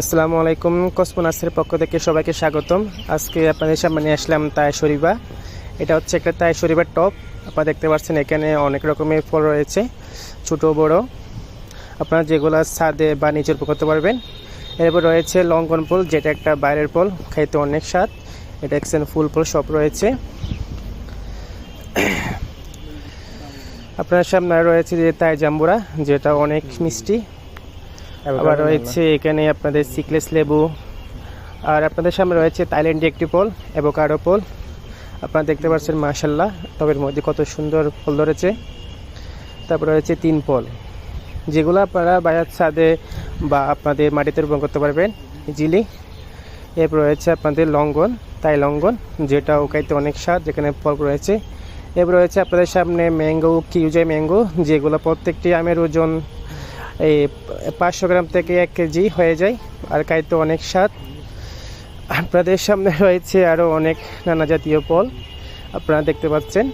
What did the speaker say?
আসসালামু আলাইকুম কসমোনাসের পক্ষ থেকে সবাইকে স্বাগতম। আজকে আপনাদের সামনে আসলাম তাই শরীবা এটা হচ্ছে একটা তাই শরীবার টপ। আপনারা দেখতে পাচ্ছেন এখানে অনেক রকমের ফল রয়েছে, ছোট, বড়। আপনারা যেগুলো ছাদে বা নিচের করতে পারবেন। এরপর রয়েছে লঙ্কন ফুল, যেটা একটা বাইরের ফল খাইতে অনেক স্বাদ। এটা একসেন ফুল ফল সব রয়েছে। আপনার সামনে রয়েছে যে তাই জাম্বুরা, যেটা অনেক মিষ্টি। আবার রয়েছে এখানে আপনাদের সিকলেস লেবু। আর আপনাদের সামনে রয়েছে থাইল্যান্ডি একটি পোল অ্যাভোকাডো পোল আপনারা দেখতে পাচ্ছেন মাশাল্লাহ টবের মধ্যে কত সুন্দর ফল ধরেছে। তারপর রয়েছে তিন পোল যেগুলো আপনারা বাজার ছাদে বা আপনাদের মাটিতে রোপণ করতে পারবেন ইজিলি। এরপর রয়েছে আপনাদের লঙ্ঘন তাই লঙ্ঘন যেটা ওকাইতে অনেক স্বাদ যেখানে ফল রয়েছে। এরপর রয়েছে আপনাদের সামনে ম্যাঙ্গো কিউজাই ম্যাঙ্গো যেগুলো প্রত্যেকটি আমের ওজন এই পাঁচশো গ্রাম থেকে এক কেজি হয়ে যায়। আর খাইতে অনেক স্বাদ। আপনাদের সামনে রয়েছে আরও অনেক নানা জাতীয় ফল। আপনারা দেখতে পাচ্ছেন।